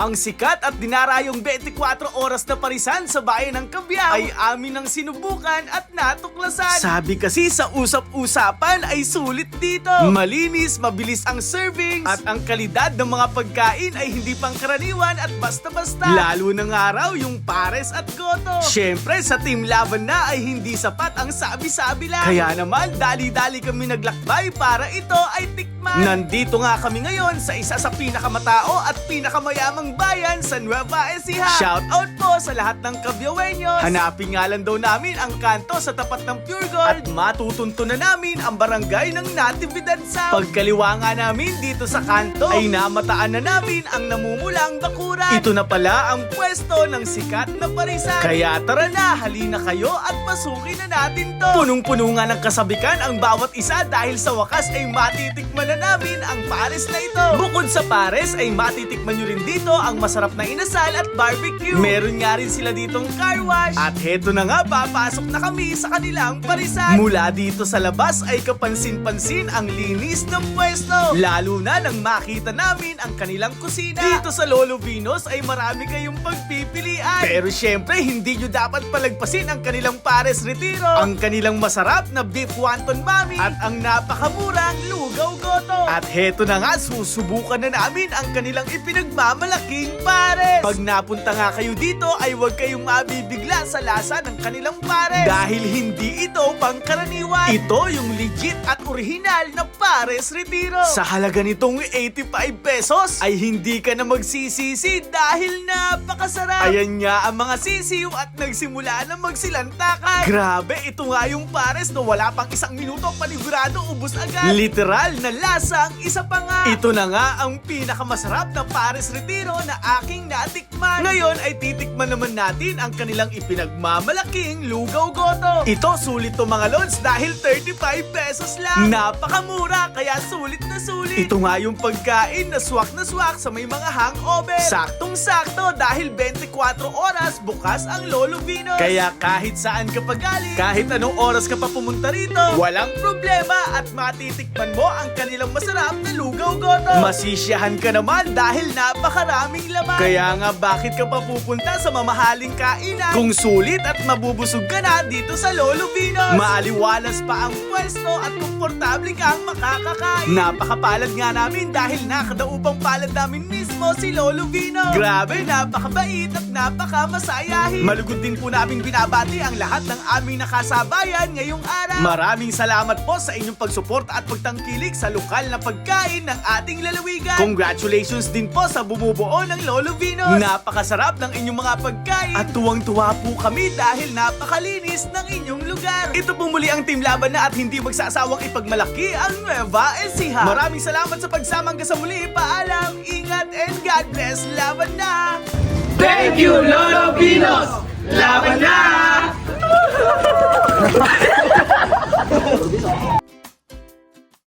Ang sikat at dinarayong 24 oras na parisan sa bayan ng Cabiao ay amin ang sinubukan at natuklasan. Sabi kasi sa usap-usapan ay sulit dito. Malinis, mabilis ang serving at ang kalidad ng mga pagkain ay hindi pangkaraniwan at basta-basta. Lalo na nga raw yung pares at goto. Siyempre sa team laban na ay hindi sapat ang sabi-sabi lang. Kaya naman dali-dali kami naglakbay para ito ay tikman. Nandito nga kami ngayon sa isa sa pinakamatao at pinakamayamang bayan sa Nueva Ecija. Shout out po sa lahat ng Kabyawenyos. Hanapin nga lang daw namin ang kanto sa tapat ng Pure Gold at matutunto na namin ang barangay ng Natividad South. Pagkaliwa nga namin dito sa kanto ay namataan na namin ang namumulang bakuran. Ito na pala ang pwesto ng sikat na parisan. Kaya tara na, halina kayo at pasukin na natin to. Punong-puno nga ng kasabikan ang bawat isa dahil sa wakas ay matitikman na namin ang pares na ito. Bukod sa pares ay matitikman nyo rin dito ang masarap na inasal at barbecue. Meron nga rin sila ditong car wash. At heto na nga, papasok na kami sa kanilang parisan. Mula dito sa labas ay kapansin-pansin ang linis ng pwesto. Lalo na nang makita namin ang kanilang kusina. Dito sa Lolo Vinos ay marami kayong pagpipilian. Pero syempre, hindi nyo dapat palagpasin ang kanilang pares retiro. Ang kanilang masarap na beef wonton mami at ang napakamurang lugaw goto. At heto na nga, susubukan na namin ang kanilang ipinagmamalaking pares. Pag napunta nga kayo dito ay huwag kayong mabibigla sa lasa ng kanilang pares. Dahil hindi ito pangkaraniwan. Ito yung legit at original na pares retiro. Sa halaga nitong 85 pesos ay hindi ka na magsisisi dahil napakasarap. Ayan nga ang mga sisiw at nagsimula na magsilantakan. Grabe, ito nga yung pares na wala pang isang minuto panigurado ubos agad. Literal na lasa ang isa pa nga. Ito na nga ang pinakamasarap na pares retiro na aking natikman. Ngayon ay titikman naman natin ang kanilang ipinagmamalaking lugaw goto. Ito sulit to mga lods dahil 35 pesos lang. Napakamura kaya sulit na sulit. Ito nga yung pagkain na swak na swak sa may mga hangover. Saktong sakto dahil 24 oras bukas ang Lolo Vino. Kaya kahit saan ka pa galing, kahit anong oras ka pa pumunta rito, walang problema at matitikman mo ang kanilang masarap na lugaw goto. Masisyahan ka naman dahil napakaraming laman. Kaya nga bakit ka pa pupunta sa mamahaling kainan? Kung sulit at mabubusog ka na dito sa Lolo Vinos. Maaliwalas pa ang pwesto at komportable kang makakakain. Napakapalad nga namin dahil nakadaupang palad namin mismo si Lolo Vino. Grabe, napakabait at napakamasayahin. Malugod din po namin binabati ang lahat ng aming nakasabayan ngayong araw. Maraming salamat po sa inyong pagsuporta at pagtangkilik sa lokal na pagkain ng ating lalawigan. Congratulations din po sa bumubuo ng Lolo Vinos. Napakasarap ng inyong mga pagkain. At tuwang-tuwa po kami dahil napakalinis ng inyong lugar. Ito po muli ang team laban na at hindi magsasawang ipagmalaki ang Nueva Ecija. Maraming salamat sa pagsamang ka sa muli. Paalam, ingat, and God bless. Laban na! Thank you, Lolo Pinos! Laban na!